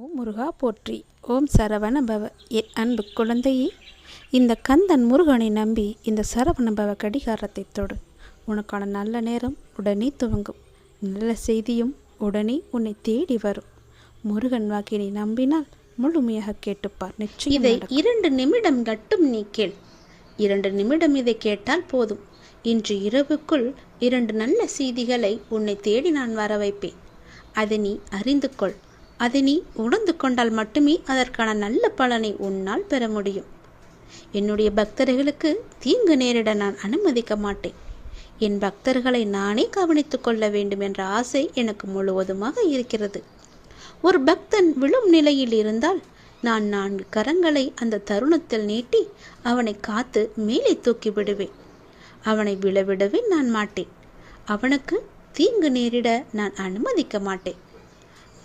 ஓம் முருகா போற்றி. ஓம் சரவண பவ என் அன்பு குழந்தையே இந்த கந்தன் முருகனை நம்பி இந்த சரவண பவ கடிகாரத்தை தொடு. உனக்கான நல்ல நேரம் உடனே துவங்கும். நல்ல செய்தியும் உடனே உன்னை தேடி வரும். முருகன் வாக்கினை நம்பினால் முழுமையாக கேட்டுப்பார். நிச்சயம் இதை. இரண்டு நிமிடம் மட்டும் நீ கேள். இரண்டு நிமிடம் இதை கேட்டால் போதும். இன்று இரவுக்குள் இரண்டு நல்ல செய்திகளை உன்னை தேடி நான் வர வைப்பேன் அதை நீ அறிந்து கொள். அதை நீ உணர்ந்து கொண்டால் மட்டுமே அதற்கான நல்ல பலனை உன்னால் பெற முடியும். என்னுடைய பக்தர்களுக்கு தீங்கு நேரிட நான் அனுமதிக்க மாட்டேன். என் பக்தர்களை நானே கவனித்துக் கொள்ள வேண்டும் என்ற ஆசை எனக்கு முழுவதுமாக இருக்கிறது. ஒரு பக்தன் விழும் நிலையில் இருந்தால் நான் நான்கு கரங்களை அந்த தருணத்தில் நீட்டி அவனை காத்து மேலே தூக்கி விடுவேன். அவனை விழவிடவே நான் மாட்டேன். அவனுக்கு தீங்கு நேரிட நான் அனுமதிக்க மாட்டேன்.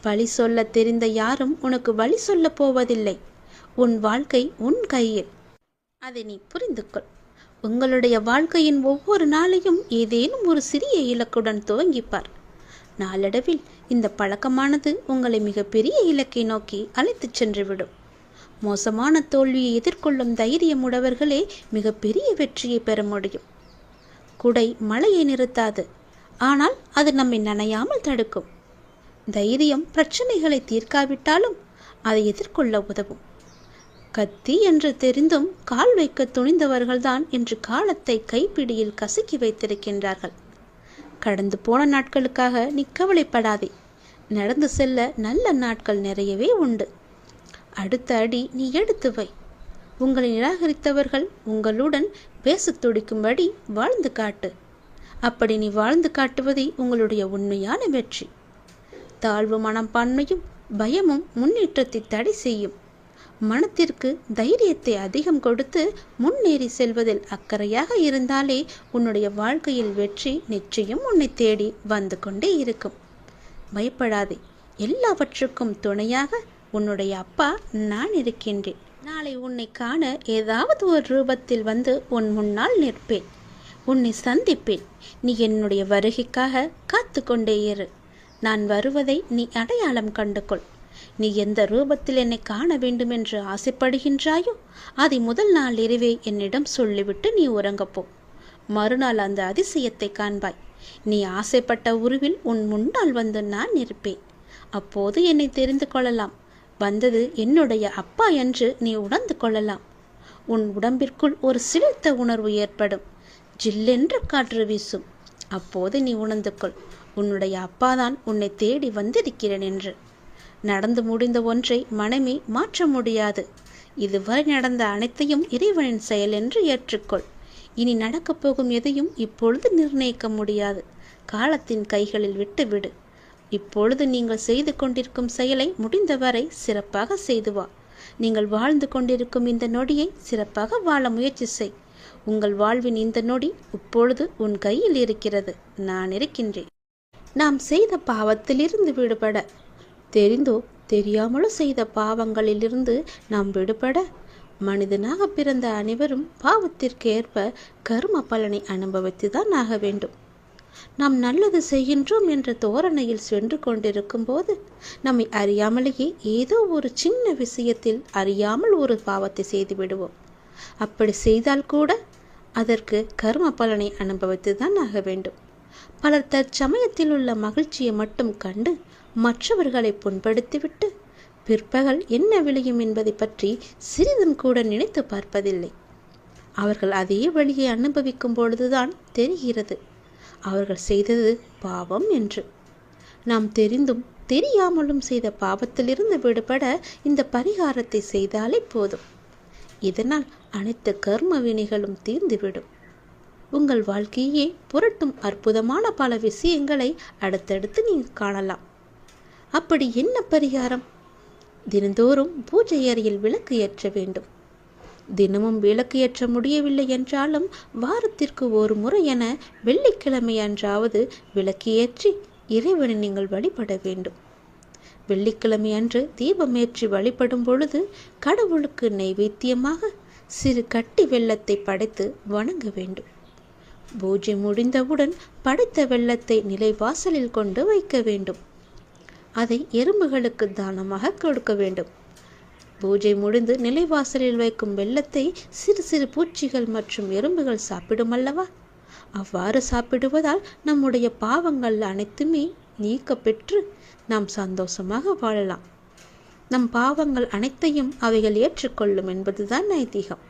பழி சொல்ல தெரிந்த யாரும் உனக்கு வழி சொல்லப் போவதில்லை. உன் வாழ்க்கை உன் கையில். அதை நீ புரிந்து கொள் உங்களுடைய வாழ்க்கையின் ஒவ்வொரு நாளையும் ஏதேனும் ஒரு சிறிய இலக்குடன் துவங்கிப்பார். நாளடைவில் இந்த பழக்கமானது உங்களை மிகப்பெரிய இலக்கை நோக்கி அழைத்துச் சென்றுவிடும். மோசமான தோல்வியை எதிர்கொள்ளும் தைரியம் உடையவர்களே மிகப்பெரிய வெற்றியை பெற முடியும். குடை மழையை நிறுத்தாது. ஆனால் அது நம்மை நனையாமல் தடுக்கும். தைரியம் பிரச்சனைகளை தீர்க்காவிட்டாலும் அதை எதிர்கொள்ள உதவும். கத்தி என்று தெரிந்தும் கால் வைக்க துணிந்தவர்கள்தான் இன்று காலத்தை கைப்பிடியில் கசக்கி வைத்திருக்கின்றார்கள். கடந்து போன நாட்களுக்காக நீ கவலைப்படாதே. நடந்து செல்ல நல்ல நாட்கள் நிறையவே உண்டு. அடுத்த அடி நீ எடுத்து வை. உங்களை நிராகரித்தவர்கள் உங்களுடன் பேசத் துடிக்கும்படி வாழ்ந்து காட்டு. அப்படி நீ வாழ்ந்து காட்டுவதே உங்களுடைய உண்மையான வெற்றி. தாழ்வு மனப்பான்மையும் பயமும் முன்னேற்றத்தை தடை செய்யும். மனத்திற்கு தைரியத்தை அதிகம் கொடுத்து முன்னேறி செல்வதில் அக்கறையாக இருந்தாலே உன்னுடைய வாழ்க்கையில் வெற்றி நிச்சயம் உன்னை தேடி வந்து கொண்டே இருக்கும். பயப்படாதே. எல்லாவற்றுக்கும் துணையாக உன்னுடைய அப்பா நான் இருக்கின்றேன். நாளை உன்னை காண ஏதாவது ஒரு ரூபத்தில் வந்து உன் முன்னால் நிற்பேன். உன்னை சந்திப்பேன். நீ என்னுடைய வருகைக்காக காத்து கொண்டே இரு. நான் வருவதை நீ அடையாளம் கண்டுகொள். நீ எந்த ரூபத்தில் என்னை காண வேண்டும் என்று ஆசைப்படுகின்றாயோ அதை முதல் நாள் இரவே என்னிடம் சொல்லிவிட்டு நீ உறங்கப்போ மறுநாள் அந்த அதிசயத்தை காண்பாய். நீ ஆசைப்பட்ட உருவில் உன் முன்னால் வந்து நான் இருப்பேன். அப்போது என்னை தெரிந்து கொள்ளலாம். வந்தது என்னுடைய அப்பா என்று நீ உணர்ந்து கொள்ளலாம். உன் உடம்பிற்குள் ஒரு சிலிர்த்த உணர்வு ஏற்படும். ஜில்லென்று காற்று வீசும். அப்போது நீ உணர்ந்து கொள். உன்னுடைய அப்பாதான் உன்னை தேடி வந்திருக்கிறேன் என்று. நடந்து முடிந்த ஒன்றை மனமே மாற்ற முடியாது. இதுவரை நடந்த அனைத்தையும் இறைவனின் செயல் என்று ஏற்றுக்கொள். இனி நடக்கப் போகும் எதையும் இப்பொழுது நிர்ணயிக்க முடியாது. காலத்தின் கைகளில் விட்டுவிடு. இப்பொழுது நீங்கள் செய்து கொண்டிருக்கும் செயலை முடிந்தவரை சிறப்பாக செய்து வா. நீங்கள் வாழ்ந்து கொண்டிருக்கும் இந்த நொடியை சிறப்பாக வாழ முயற்சி செய். உங்கள் வாழ்வின் இந்த நொடி இப்பொழுது உன் கையில் இருக்கிறது. நான் இருக்கின்றேன். நாம் செய்த பாவத்திலிருந்து விடுபட. தெரிந்தோ தெரியாமலோ செய்த பாவங்களிலிருந்து நாம் விடுபட. மனிதனாக பிறந்த அனைவரும் பாவத்திற்கு ஏற்ப கர்ம பலனை அனுபவித்துதான் ஆக வேண்டும். நாம் நல்லது செய்கின்றோம் என்ற தோரணையில் சென்று கொண்டிருக்கும் போது நம்மை அறியாமலேயே ஏதோ ஒரு சின்ன விஷயத்தில் அறியாமல் ஒரு பாவத்தை செய்து விடுவோம். அப்படி செய்தால் கூட அதற்கு கர்ம பலனை அனுபவித்துதான் ஆக வேண்டும். பலர் தற்சமயத்தில் உள்ள மகிழ்ச்சியை மட்டும் கண்டு மற்றவர்களை புண்படுத்திவிட்டு பிற்பகல் என்ன விளையும் என்பதை பற்றி சிறிதும் கூட நினைத்து பார்ப்பதில்லை. அவர்கள் அதே வழியை அனுபவிக்கும் பொழுதுதான் தெரிகிறது. அவர்கள் செய்தது பாவம் என்று. நாம் தெரிந்தும் தெரியாமலும் செய்த பாவத்திலிருந்து விடுபட இந்த பரிகாரத்தை செய்தாலே போதும். இதனால் அனைத்து கர்ம வினைகளும் தீர்ந்துவிடும். உங்கள் வாழ்க்கையே புரட்டும் அற்புதமான பல விஷயங்களை அடுத்தடுத்து நீங்கள் காணலாம். அப்படி என்ன பரிகாரம்? தினந்தோறும் பூஜை அறையில் விளக்கு ஏற்ற வேண்டும். தினமும் விளக்கு ஏற்ற முடியவில்லை என்றாலும் வாரத்திற்கு ஒரு முறை என வெள்ளிக்கிழமை அன்றாவது விளக்கு ஏற்றி இறைவனை நீங்கள் வழிபட வேண்டும். வெள்ளிக்கிழமை அன்று தீபம் ஏற்றி வழிபடும் பொழுது கடவுளுக்கு நைவேத்தியமாக சிறு கட்டி வெள்ளத்தை படைத்து வணங்க வேண்டும். பூஜை முடிந்தவுடன் படைத்த வெள்ளத்தை நிலைவாசலில் கொண்டு வைக்க வேண்டும். அதை எறும்புகளுக்கு தானமாக கொடுக்க வேண்டும். பூஜை முடிந்து நிலைவாசலில் வைக்கும் வெள்ளத்தை சிறு சிறு பூச்சிகள் மற்றும் எறும்புகள் சாப்பிடும் அல்லவா? அவ்வாறு சாப்பிடுவதால் நம்முடைய பாவங்கள் அனைத்துமே நீக்க பெற்று நாம் சந்தோஷமாக வாழலாம். நம் பாவங்கள் அனைத்தையும் அவைகள் ஏற்றுக்கொள்ளும் என்பதுதான் ஐதீகம்.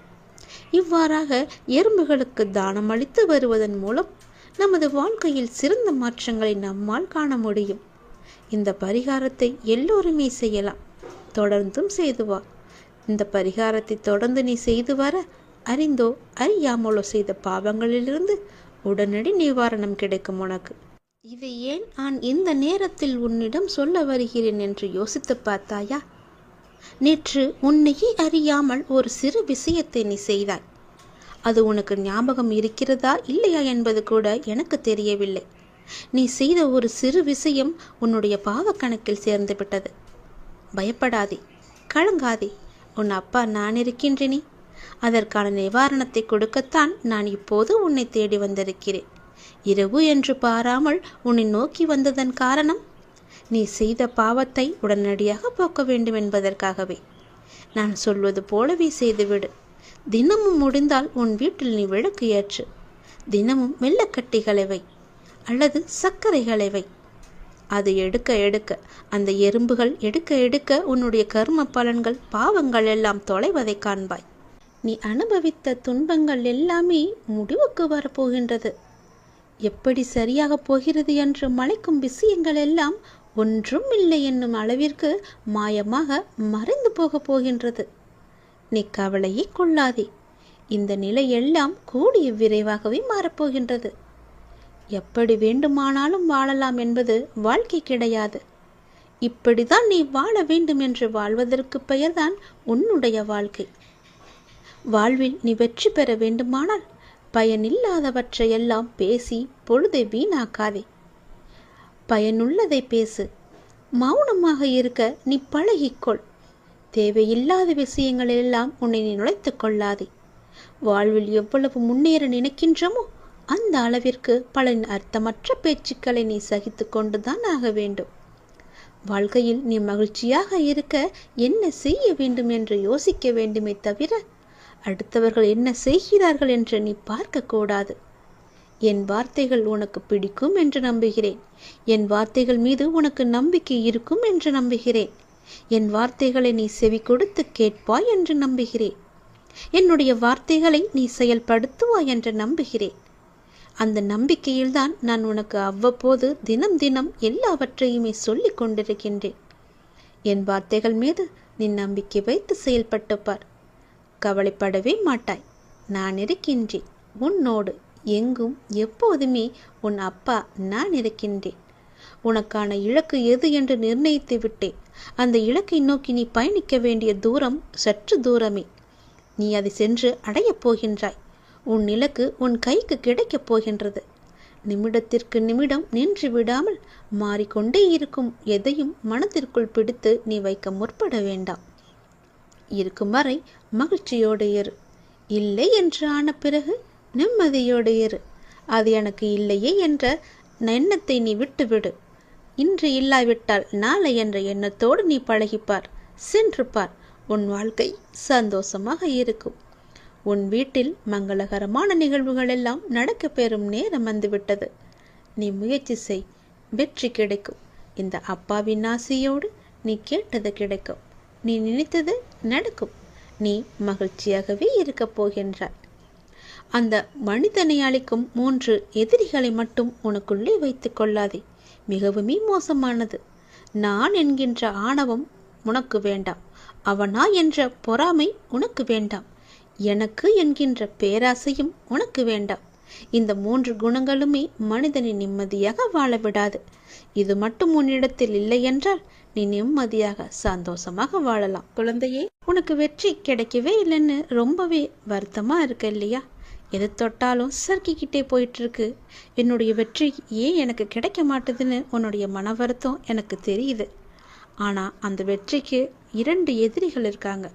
இவ்வாறாக எறும்புகளுக்கு தானம் அளித்து வருவதன் மூலம் நமது வாழ்க்கையில் சிறந்த மாற்றங்களை நம்மால் காண முடியும். இந்த பரிகாரத்தை எல்லோருமே செய்யலாம். தொடர்ந்தும் செய்து வா. இந்த பரிகாரத்தை தொடர்ந்து நீ செய்து வர அறிந்தோ அறியாமலோ செய்த பாவங்களிலிருந்து உடனடி நிவாரணம் கிடைக்கும் உனக்கு. இதை ஏன் நான் இந்த நேரத்தில் உன்னிடம் சொல்ல வருகிறேன் என்று யோசித்து பார்த்தாயா? நேற்று உன்னையே அறியாமல் ஒரு சிறு விஷயத்தை நீ செய்தாய். அது உனக்கு ஞாபகம் இருக்கிறதா இல்லையா என்பது கூட எனக்கு தெரியவில்லை. நீ செய்த ஒரு சிறு விஷயம் உன்னுடைய பாவக்கணக்கில் சேர்ந்து விட்டது. பயப்படாதே கலங்காதே. உன் அப்பா நான் இருக்கின்றேனே. அதற்கான நிவாரணத்தை கொடுக்கத்தான் நான் இப்போது உன்னை தேடி வந்திருக்கிறேன். இரவு என்று பாராமல் உன்னை நோக்கி வந்ததன் காரணம் நீ செய்த பாவத்தை உடனடியாக போக்க வேண்டும் என்பதற்காகவே. நான் சொல்வது போலவே செய்துவிடு. தினமும் முடிந்தால் உன் வீட்டில் நீ விளக்கு ஏற்று. தினமும் மெல்லக்கட்டிகளை வை அல்லது சர்க்கரைகளை வை. அது எடுக்க எடுக்க அந்த எறும்புகள் எடுக்க எடுக்க உன்னுடைய கர்ம பலன்கள் பாவங்கள் எல்லாம் தொலைவதை காண்பாய். நீ அனுபவித்த துன்பங்கள் எல்லாமே முடிவுக்கு வரப்போகின்றது. எப்படி சரியாக போகிறது என்று மலைக்கும் விஷயங்கள் எல்லாம் ஒன்றும் இல்லை என்னும் அளவிற்கு மாயமாக மறைந்து போகப் போகின்றது. நீ கவலையை கொள்ளாதே. இந்த நிலை எல்லாம் கூடிய விரைவாகவே மாறப்போகின்றது எப்படி வேண்டுமானாலும் வாழலாம் என்பது வாழ்க்கை கிடையாது. இப்படிதான் நீ வாழ வேண்டும் என்று வாழ்வதற்கு பெயர்தான் உன்னுடைய வாழ்க்கை. வாழ்வில் நீ வெற்றி பெற வேண்டுமானால் பயனில்லாதவற்றையெல்லாம் பேசி பொழுதை வீணாக்காதே. பயனுள்ளதை பேசு. மௌனமாக இருக்க நீ பழகிக்கொள். தேவையில்லாத விஷயங்கள் எல்லாம் உன்னை நீ நுழைத்து கொள்ளாதே. வாழ்வில் எவ்வளவு முன்னேற நினைக்கின்றமோ அந்த அளவிற்கு பல அர்த்தமற்ற பேச்சுக்களை நீ சகித்து கொண்டுதான் ஆக வேண்டும். வாழ்க்கையில் நீ மகிழ்ச்சியாக இருக்க என்ன செய்ய வேண்டும் என்று யோசிக்க வேண்டுமே தவிர அடுத்தவர்கள் என்ன செய்கிறார்கள் என்று நீ பார்க்கக்கூடாது என் வார்த்தைகள் உனக்கு பிடிக்கும் என்று நம்புகிறேன். என் வார்த்தைகள் மீது உனக்கு நம்பிக்கை இருக்கும் என்று நம்புகிறேன். என் வார்த்தைகளை நீ செவி கொடுத்து கேட்பாய் என்று நம்புகிறேன். என்னுடைய வார்த்தைகளை நீ செயல்படுத்துவாய் என்று நம்புகிறேன். அந்த நம்பிக்கையில்தான் நான் உனக்கு அவ்வப்போது தினம் தினம் எல்லாவற்றையுமே சொல்லிக் கொண்டிருக்கின்றேன். என் வார்த்தைகள் மீது நீ நம்பிக்கை வைத்து செயல்பட்டு பார். கவலைப்படவே மாட்டாய். நான் இருக்கின்றேன். உன்னோடு. எங்கும் எப்போதுமே உன் அப்பா நான் இருக்கின்றேன். உனக்கான இலக்கு எது என்று நிர்ணயித்து விட்டேன். அந்த இலக்கை நோக்கி நீ பயணிக்க வேண்டிய தூரம் சற்று தூரமே. நீ அதை சென்று அடையப் போகின்றாய். உன் இலக்கு உன் கைக்கு கிடைக்கப் போகின்றது. நிமிடத்திற்கு நிமிடம் நின்று விடாமல் மாறிக்கொண்டே இருக்கும் எதையும் மனத்திற்குள் பிடித்து நீ வைக்க முற்பட வேண்டாம். இருக்கும் வரை மகிழ்ச்சியோடு இரு. இல்லை என்று ஆன பிறகு நிம்மதியோடு இரு. அது எனக்கு இல்லையே என்ற எண்ணத்தை நீ விட்டுவிடு. இன்று இல்லாவிட்டால் நாளை என்ற எண்ணத்தோடு நீ பழகிப்பார். சென்று பார். உன் வாழ்க்கை சந்தோஷமாக இருக்கும். உன் வீட்டில் மங்களகரமான நிகழ்வுகள் எல்லாம் நடக்க பெறும் நேரம் வந்துவிட்டது. நீ முயற்சி செய். வெற்றி கிடைக்கும். இந்த அப்பாவின் ஆசையோடு நீ கேட்டது கிடைக்கும். நீ நினைத்தது நடக்கும். நீ மகிழ்ச்சியாகவே இருக்கப் போகின்றாய். அந்த மனிதனை அளிக்கும் மூன்று எதிரிகளை மட்டும் உனக்குள்ளே வைத்து கொள்ளாதே. மிகவுமே மோசமானது. நான் என்கின்ற ஆணவம் உனக்கு வேண்டாம். அவனா என்ற பொறாமை உனக்கு வேண்டாம். எனக்கு என்கின்ற பேராசையும் உனக்கு வேண்டாம். இந்த மூன்று குணங்களுமே மனிதனை நிம்மதியாக வாழ விடாது. இது மட்டும் உன்னிடத்தில் இல்லை என்றால் நீ நிம்மதியாக சந்தோஷமாக வாழலாம். குழந்தையே உனக்கு வெற்றி கிடைக்கவே இல்லைன்னு ரொம்பவே வருத்தமா இருக்கு இல்லையா? எது தொட்டாலும் சறுக்கிக்கிட்டே போயிட்டுருக்கு. என்னுடைய வெற்றி ஏன் எனக்கு கிடைக்க மாட்டுதுன்னு உன்னுடைய மன வருத்தம் எனக்கு தெரியுது. ஆனால் அந்த வெற்றிக்கு இரண்டு எதிரிகள் இருக்காங்க.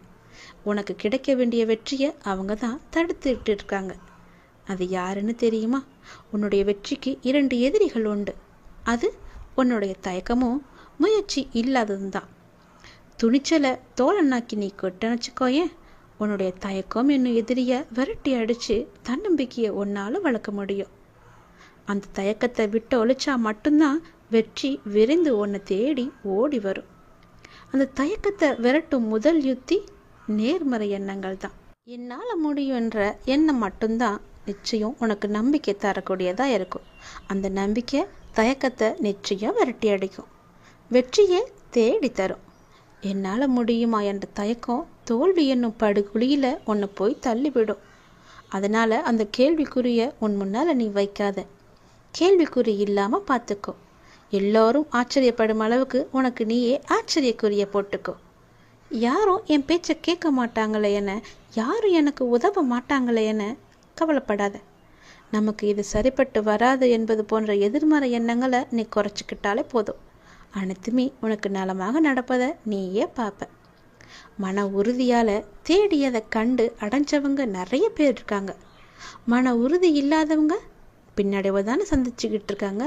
உனக்கு கிடைக்க வேண்டிய வெற்றியை அவங்க தான் தடுத்துட்டு இருக்காங்க அது யாருன்னு தெரியுமா? உன்னுடைய வெற்றிக்கு இரண்டு எதிரிகள் உண்டு. அது உன்னுடைய தயக்கமும் முயற்சி இல்லாததும் தான் துணிச்சலை தோழனாக்கி நீ கொட்டன்னு வச்சுக்கோயேன். உன்னுடைய தயக்கம் என்னும் எதிரியை விரட்டி அடித்து தன்னம்பிக்கையை உன்னால் வளர்க்க முடியும். அந்த தயக்கத்தை விட்டு ஒழிச்சா மட்டும்தான் வெற்றி விரைந்து உன்னை தேடி ஓடி வரும். அந்த தயக்கத்தை விரட்டும் முதல் யுத்தி நேர்மறை எண்ணங்கள் தான். என்னால் முடியுன்ற எண்ணம் மட்டும்தான் நிச்சயம் உனக்கு நம்பிக்கை தரக்கூடியதாக இருக்கும். அந்த நம்பிக்கை தயக்கத்தை நிச்சயம் விரட்டி அடிக்கும். வெற்றியை தேடி தரும். என்னால் முடியுமா என்ற தயக்கம் தோல்வி என்னும் படுகுழியில் உன்னை போய் தள்ளிவிடும். அதனால் அந்த கேள்விக்குரிய உன் முன்னால் நீ வைக்காத. கேள்விக்குறி இல்லாமல் பார்த்துக்கோ எல்லோரும் ஆச்சரியப்படும் அளவுக்கு உனக்கு நீயே ஆச்சரியக்குரிய போட்டுக்கோ. யாரும் என் பேச்சை கேட்க மாட்டாங்களே என யாரும் எனக்கு உதவ மாட்டாங்களே என கவலைப்படாத. நமக்கு இது சரிப்பட்டு வராது என்பது போன்ற எதிர்மறை எண்ணங்களை நீ குறைச்சிக்கிட்டாலே போதும். அனைத்துமே உனக்கு நலமாக நடப்பதை நீயே பார்ப்ப மன உறுதியால் தேடியதை கண்டு அடைஞ்சவங்க நிறைய பேர் இருக்காங்க. மன உறுதி இல்லாதவங்க பின்னடைவை தானே சந்திச்சுக்கிட்டு இருக்காங்க.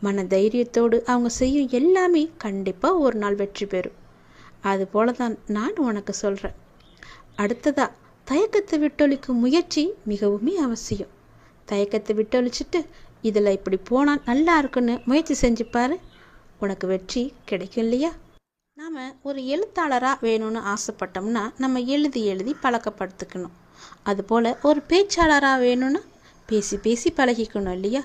மன தைரியத்தோடு அவங்க செய்யும் எல்லாமே கண்டிப்பாக ஒரு நாள் வெற்றி பெறும். அது போல தான் நான் உனக்கு சொல்கிறேன் அடுத்ததா தயக்கத்தை விட்டொழிக்கும் முயற்சி மிகவுமே அவசியம். தயக்கத்தை விட்டொழிச்சிட்டு இதில் இப்படி போனால் நல்லா இருக்குன்னு முயற்சி செஞ்சு பாரு. உனக்கு வெற்றி கிடைக்கும் இல்லையா? நாம் ஒரு எழுத்தாளராக வேணும்னு ஆசைப்பட்டோம்னா நம்ம எழுதி எழுதி பழக்கப்படுத்திக்கணும். அதுபோல் ஒரு பேச்சாளராக வேணும்னா பேசி பேசி பழகிக்கணும் இல்லையா?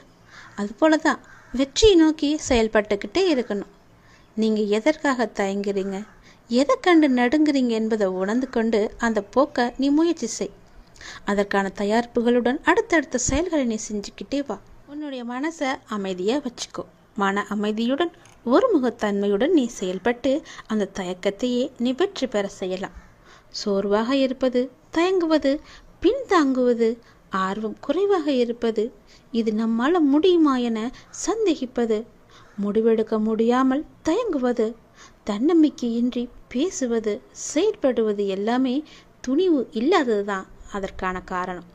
அதுபோல தான் வெற்றியை நோக்கி செயல்பட்டுக்கிட்டே இருக்கணும். நீங்கள் எதற்காக தயங்குறீங்க? எதை கண்டு நடுங்குறீங்க என்பதை உணர்ந்து கொண்டு அந்த போக்கை நீ முயற்சி செய். அதற்கான தயாரிப்புகளுடன் அடுத்தடுத்த செயல்களை நீ செஞ்சுக்கிட்டே வா. உன்னுடைய மனசை அமைதியாக வச்சுக்கோ. மன அமைதியுடன் ஒருமுகத்தன்மையுடன் நீ செயல்பட்டு அந்த தயக்கத்தையே நீ வெற்றி பெற செய்யலாம். சோர்வாக இருப்பது தயங்குவது பின்தாங்குவது ஆர்வம் குறைவாக இருப்பது இது நம்மால் முடியுமா என சந்தேகிப்பது முடிவெடுக்க முடியாமல் தயங்குவது தன்னம்பிக்கையின்றி பேசுவது செயற்படுவது எல்லாமே துணிவு இல்லாதது தான் அதற்கான காரணம்.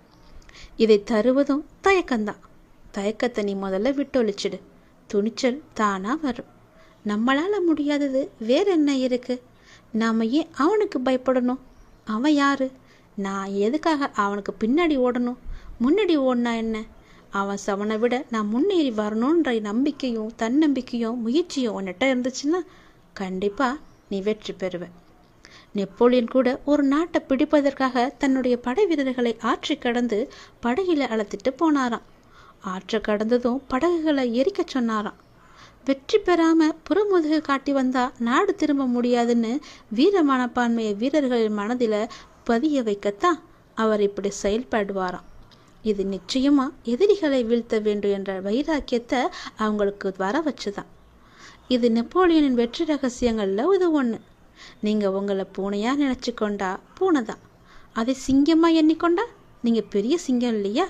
இதை தருவதும் தயக்கம்தான். தயக்கத்தை நீ முதல்ல விட்டொழிச்சிடு. துணிச்சல் தானாக வரும். நம்மளால் முடியாதது வேற என்ன இருக்கு? நாம் ஏன் அவனுக்கு பயப்படணும்? அவன் யாரு? நான் எதுக்காக அவனுக்கு பின்னாடி ஓடணும்? முன்னாடி ஓடினா என்ன? அவன் சவனை விட நான் முன்னேறி வரணுன்ற நம்பிக்கையும் தன்னம்பிக்கையும் முயற்சியும் உன்னிட்ட இருந்துச்சுன்னா கண்டிப்பாக நீ வெற்றி பெறுவ. நெப்போலியன் கூட ஒரு நாட்டை பிடிப்பதற்காக தன்னுடைய படை வீரர்களை ஆற்றி கடந்து படகில அழைத்துட்டு போனாராம். ஆற்றை கடந்ததும் படகுகளை எரிக்க சொன்னாராம். வெற்றி பெறாம புறமுதுகு காட்டி வந்தா நாடு திரும்ப முடியாதுன்னு வீர மனப்பான்மையை வீரர்களின் மனதில் பதிய வைக்கத்தான் அவர் இப்படி செயல்படுவாராம். இது நிச்சயமா எதிரிகளை வீழ்த்த வேண்டும் என்ற வைராக்கியத்தை அவங்களுக்கு வர வச்சுதான். இது நெப்போலியனின் வெற்றி ரகசியங்களில் இது ஒன்று நீங்கள் உங்களை பூனையாக நினச்சி கொண்டா பூனை தான் அதை சிங்கமாக எண்ணிக்கொண்டா? நீங்கள் பெரிய சிங்கம் இல்லையா?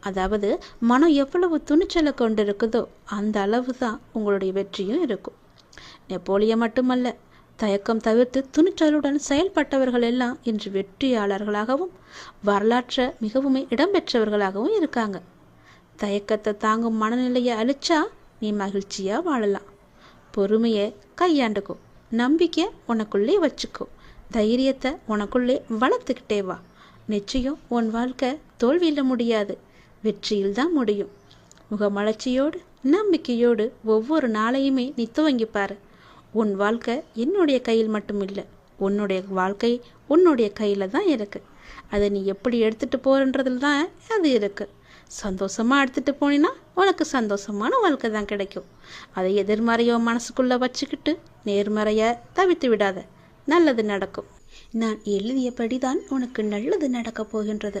அதாவது மனம் எவ்வளவு துணிச்சலை கொண்டு இருக்குதோ அந்த அளவு தான் உங்களுடைய வெற்றியும் இருக்கும். நெப்போலியன் மட்டுமல்ல தயக்கம் தவிர்த்து துணிச்சலுடன் செயல்பட்டவர்கள் எல்லாம் இன்று வெற்றியாளர்களாகவும் வரலாற்றை மிகவும் இடம்பெற்றவர்களாகவும் இருக்காங்க. தயக்கத்தை தாங்கும் மனநிலையை அழிச்சா நீ மகிழ்ச்சியாக வாழலாம். பொறுமையை கையாண்டுக்கோ நம்பிக்கையை உனக்குள்ளே வச்சுக்கோ தைரியத்தை உனக்குள்ளே வளர்த்துக்கிட்டே வா. நிச்சயம் உன் வாழ்க்கை தோல்வியில் முடியாது. வெற்றியில் தான் முடியும். முகமலர்ச்சியோடு நம்பிக்கையோடு ஒவ்வொரு நாளையுமே நீ துவங்கி பாரு. உன் வாழ்க்கை என்னுடைய கையில் மட்டும் இல்லை உன்னுடைய வாழ்க்கை உன்னுடைய கையில் தான் இருக்குது அதை நீ எப்படி எடுத்துகிட்டு போகிறன்றதுல தான் அது இருக்குது சந்தோஷமாக எடுத்துகிட்டு போனீன்னா உனக்கு சந்தோஷமான வாழ்க்கை தான் கிடைக்கும். அதை எதிர்மறையோ மனசுக்குள்ளே வச்சுக்கிட்டு நேர்மறையை தவித்து விடாத. நல்லது நடக்கும். நான் எழுதியபடி தான் உனக்கு நல்லது நடக்கப் போகின்றது.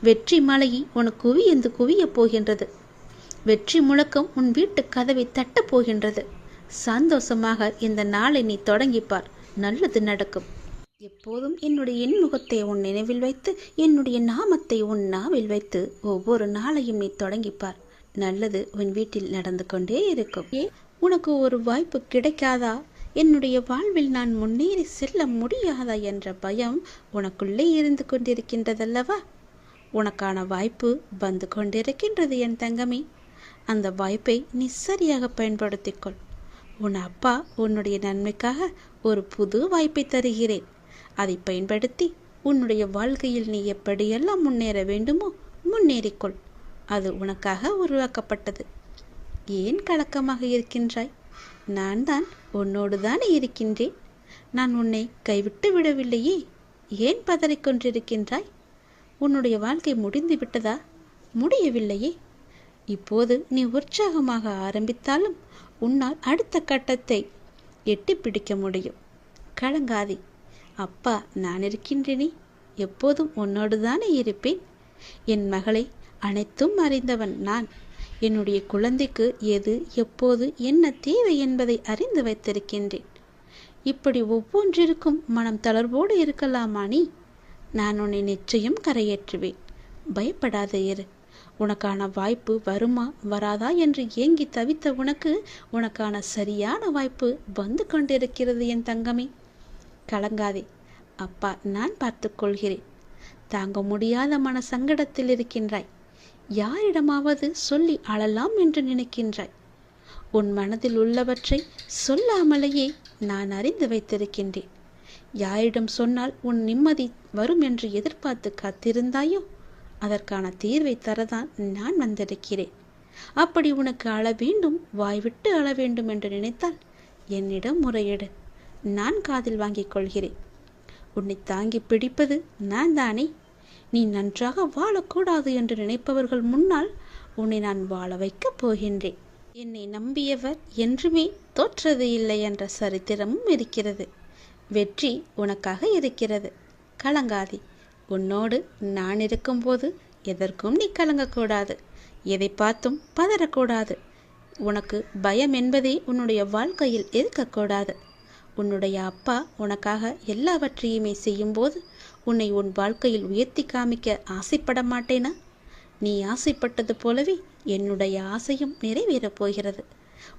வெற்றி மலையை உன் குவியந்து குவியப் போகின்றது. வெற்றி முழக்கம் உன் வீட்டு கதவை தட்டப் போகின்றது. சந்தோஷமாக இந்த நாளை நீ தொடங்கிப்பார். நல்லது நடக்கும். எப்போதும் என்னுடைய இன்முகத்தை உன் நினைவில் வைத்து என்னுடைய நாமத்தை உன் நாவில் வைத்து ஒவ்வொரு நாளையும் நீ தொடங்கிப்பார். நல்லது உன் வீட்டில் நடந்து கொண்டே இருக்கும். ஏ உனக்கு ஒரு வாய்ப்பு கிடைக்காதா? என்னுடைய வாழ்வில் நான் முன்னேறி செல்ல முடியாதா என்ற பயம் உனக்குள்ளே இருந்து கொண்டிருக்கின்றதல்லவா? உனக்கான வாய்ப்பு வந்து கொண்டிருக்கின்றது என் தங்கமே. அந்த வாய்ப்பை நீ சரியாக பயன்படுத்திக்கொள். உன் அப்பா உன்னுடைய நன்மைக்காக ஒரு புது வாய்ப்பை தருகிறேன். அதை பயன்படுத்தி உன்னுடைய வாழ்க்கையில் நீ எப்படியெல்லாம் முன்னேற வேண்டுமோ முன்னேறிக்கொள். அது உனக்காக உருவாக்கப்பட்டது. ஏன் கலக்கமாக இருக்கின்றாய்? நான் தான் உன்னோடு தானே இருக்கின்றேன். நான் உன்னை கைவிட்டு விடவில்லையே. ஏன் பதறிக்கொண்டிருக்கின்றாய்? உன்னுடைய வாழ்க்கை முடிந்து விட்டதா? முடியவில்லையே. இப்போது நீ உற்சாகமாக ஆரம்பித்தாலும் உன்னால் அடுத்த கட்டத்தை எட்டி பிடிக்க முடியும். கலங்காதே. அப்பா நான் இருக்கின்றேனே. எப்போதும் உன்னோடு தானே இருப்பேன். என் மகளை அனைத்தும் அறிந்தவன் நான். என்னுடைய குழந்தைக்கு எது எப்போது என்ன தேவை என்பதை அறிந்து வைத்திருக்கின்றேன். இப்படி ஒவ்வொன்றிற்கும் மனம் தளர்வோடு இருக்கலாமா நீ? நான் உன்னை நிச்சயம் கரையேற்றுவேன். பயப்படாத இரு. உனக்கான வாய்ப்பு வருமா வராதா என்று ஏங்கி தவித்த உனக்கு உனக்கான சரியான வாய்ப்பு வந்து கொண்டிருக்கிறது என் தங்கமே. கலங்காதே. அப்பா நான் பார்த்துக்கொள்கிறேன் தாங்க முடியாத மன சங்கடத்தில் இருக்கின்றாய். யாரிடமாவது சொல்லி அழலாம் என்று நினைக்கின்றாய். உன் மனதில் உள்ளவற்றை சொல்லாமலேயே நான் அறிந்து வைத்திருக்கின்றேன். யாரிடம் சொன்னால் உன் நிம்மதி வரும் என்று எதிர்பார்த்து காத்திருந்தாயோ? அதற்கான தீர்வை தரதான் நான் வந்திருக்கிறேன். அப்படி உனக்கு அழ வேண்டும் வாய்விட்டு அழ வேண்டும் என்று நினைத்தால் என்னிடம் முறையிடு. நான் காதில் வாங்கிக் கொள்கிறேன். உன்னை தாங்கி பிடிப்பது நான் தானே? நீ நன்றாக வாழக்கூடாது என்று நினைப்பவர்கள் முன்னால் உன்னை நான் வாழ வைக்கப் போகின்றேன். என்னை நம்பியவர் என்றுமே தோற்றது இல்லை என்ற சரித்திரமும் இருக்கிறது. வெற்றி உனக்காக இருக்கிறது. கலங்காதி. உன்னோடு நான் இருக்கும்போது எதற்கும் நீ கலங்கக்கூடாது. எதை பார்த்தும் பதறக்கூடாது. உனக்கு பயம் என்பதே உன்னுடைய வாழ்க்கையில் இருக்கக்கூடாது. உன்னுடைய அப்பா உனக்காக எல்லாவற்றையுமே செய்யும்போது உன்னை உன் வாழ்க்கையில் உயர்த்தி காமிக்க ஆசைப்பட மாட்டேனா? நீ ஆசைப்பட்டது போலவே என்னுடைய ஆசையும் நிறைவேறப் போகிறது.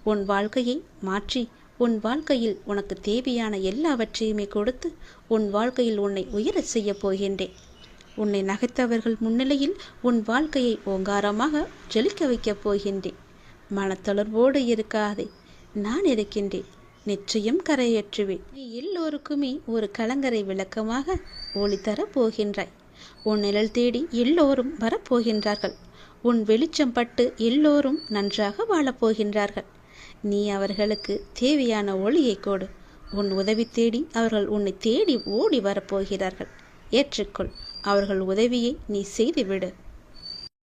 உன் வாழ்க்கையை மாற்றி உன் வாழ்க்கையில் உனக்கு தேவையான எல்லாவற்றையுமே கொடுத்து உன் வாழ்க்கையில் உன்னை உயரச் செய்யப் போகின்றேன். உன்னை நகைத்தவர்கள் முன்னிலையில் உன் வாழ்க்கையை ஓங்காரமாக ஜொலிக்க வைக்கப் போகின்றேன். மனத்தளர்வோடு இருக்காதே நான் இருக்கின்றேன். நிச்சயம் கரையேற்றுவேன். நீ எல்லோருக்குமே ஒரு கலங்கரை விளக்கமாக ஒளி தரப் போகின்றாய். உன் நிழல் தேடி எல்லோரும் வரப்போகின்றார்கள் உன் வெளிச்சம் பட்டு எல்லோரும் நன்றாக வாழப்போகின்றார்கள் நீ அவர்களுக்கு தேவையான ஒளியை கொடு. உன் உதவி தேடி அவர்கள் உன்னை தேடி ஓடி வரப்போகிறார்கள். ஏற்றுக்கொள். அவர்கள் உதவியை நீ செய்துவிடு.